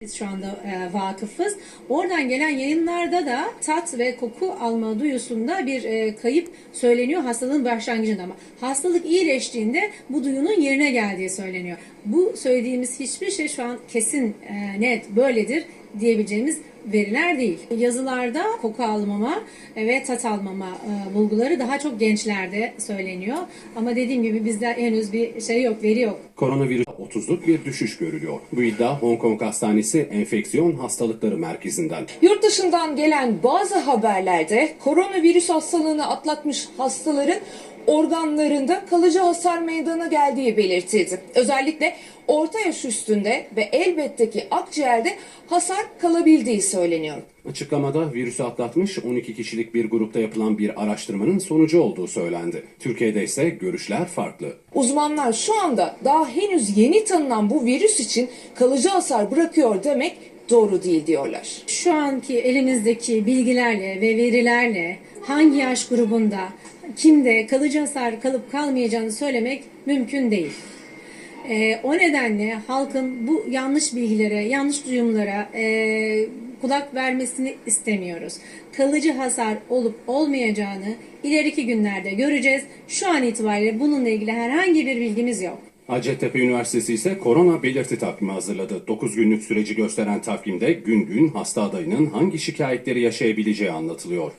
Biz şu anda e, vakıfız. Oradan gelen yayınlarda da tat ve koku alma duyusunda bir e, kayıp söyleniyor hastalığın başlangıcında ama hastalık iyileştiğinde bu duyunun yerine geldiği söyleniyor. Bu söylediğimiz hiçbir şey şu an kesin e, net böyledir diyebileceğimiz veriler değil. Yazılarda koku almama ve tat almama e, bulguları daha çok gençlerde söyleniyor. Ama dediğim gibi bizde henüz bir şey yok, veri yok. Koronavirüs 30'luk bir düşüş görülüyor. Bu iddia Hong Kong Hastanesi Enfeksiyon Hastalıkları Merkezi'nden. Yurt dışından gelen bazı haberlerde koronavirüs hastalığını atlatmış hastaların organlarında kalıcı hasar meydana geldiği belirtildi. Özellikle orta yaş üstünde ve elbette ki akciğerde hasar kalabildiği söyleniyor. Açıklamada virüsü atlatmış 12 kişilik bir grupta yapılan bir araştırmanın sonucu olduğu söylendi. Türkiye'de ise görüşler farklı. Uzmanlar şu anda daha henüz yeni tanınan bu virüs için kalıcı hasar bırakıyor demek doğru değil diyorlar. Şu anki elimizdeki bilgilerle ve verilerle hangi yaş grubunda kimde kalıcı hasar kalıp kalmayacağını söylemek mümkün değil. Ee, o nedenle halkın bu yanlış bilgilere, yanlış duyumlara e, kulak vermesini istemiyoruz. Kalıcı hasar olup olmayacağını ileriki günlerde göreceğiz. Şu an itibariyle bununla ilgili herhangi bir bilgimiz yok. Hacettepe Üniversitesi ise korona belirti takvimi hazırladı. 9 günlük süreci gösteren takvimde gün gün hasta adayının hangi şikayetleri yaşayabileceği anlatılıyor.